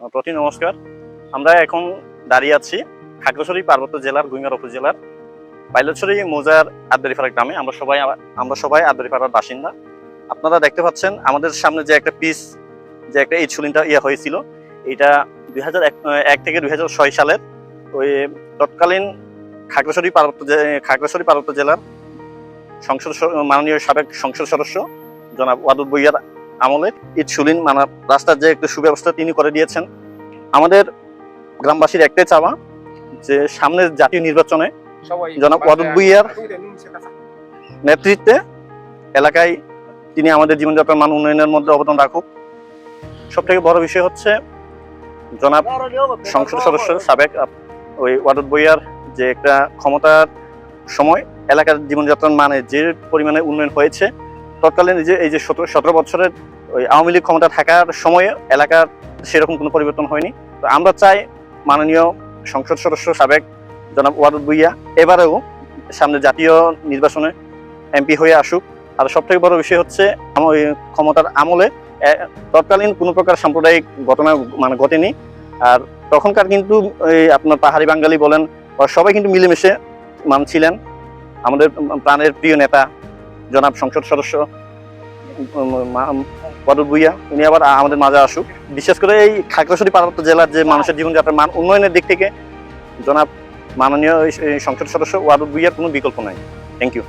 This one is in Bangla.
প্রতি নমস্কার। আমরা এখন দাঁড়িয়ে আছি খাগড়াছড়ি পার্বত্য জেলার, গুইমার উপজেলার, পাইলটছড়ি মৌজার আদবেরিপাড়া গ্রামে। আমরা সবাই আমরা সবাই আদবেরিপাড়ার বাসিন্দা। আপনারা দেখতে পাচ্ছেন আমাদের সামনে যে একটা পিস, যে একটা ইনসুলিনটা ইয়ে হয়েছিল এটা দুই এক থেকে দুই হাজার ছয় সালের ওই তৎকালীন খাগড়াছড়ি পার্বত্য খাগড়াছড়ি পার্বত্য জেলার সংসদ মাননীয় সাবেক সংসদ সদস্য জনাব ওয়াদুদ বইয়ার আমলে ইটসুলিন মানে রাস্তার যে একটু সুব্যবস্থা তিনি করে দিয়েছেন। আমাদের গ্রামবাসীর একটাই চাওয়া যে সামনের জাতীয় নির্বাচনে জনাব ওয়াদুদ ভুঁইয়ার নেতৃত্বে এলাকায় তিনি আমাদের জীবনযাত্রার মান উন্নয়নের মধ্যে অবদান রাখুক। সব থেকে বড় বিষয় হচ্ছে জনাব সংসদ সদস্য সাবেক ওই ওয়াদুদ বইয়ার যে একটা ক্ষমতার সময় এলাকার জীবনযাত্রার মানে যে পরিমাণে উন্নয়ন হয়েছে তৎকালীন যে, এই যে সতেরো সতেরো বছরের ওই আওয়ামী লীগ ক্ষমতা থাকার সময়ে এলাকার সেরকম কোনো পরিবর্তন হয়নি। তো আমরা চাই মাননীয় সংসদ সদস্য সাবেক জনাব ওয়াদুদ বুইয়া এবারেও সামনে জাতীয় নির্বাচনে এমপি হয়ে আসুক। আর সব থেকে বড় বিষয় হচ্ছে আমার ক্ষমতার আমলে তৎকালীন কোনো প্রকার সাম্প্রদায়িক ঘটনা মানে ঘটেনি। আর তখনকার কিন্তু এই আপনার পাহাড়ি বাঙালি বলেন সবাই কিন্তু মিলেমিশে মানছিলেন। আমাদের প্রাণের প্রিয় নেতা জনাব সংসদ সদস্য বদল ভুইয়া উনি আবার আমাদের মাঝে আসুক। বিশেষ করে এই খাগড়াছড়ি পার্বত্য জেলার যে মানুষের জীবনযাত্রার মান উন্নয়নের দিক থেকে জনাব মাননীয় সংসদ সদস্য ওয়াদুল ভুইয়ার কোনো বিকল্প নাই। Thank you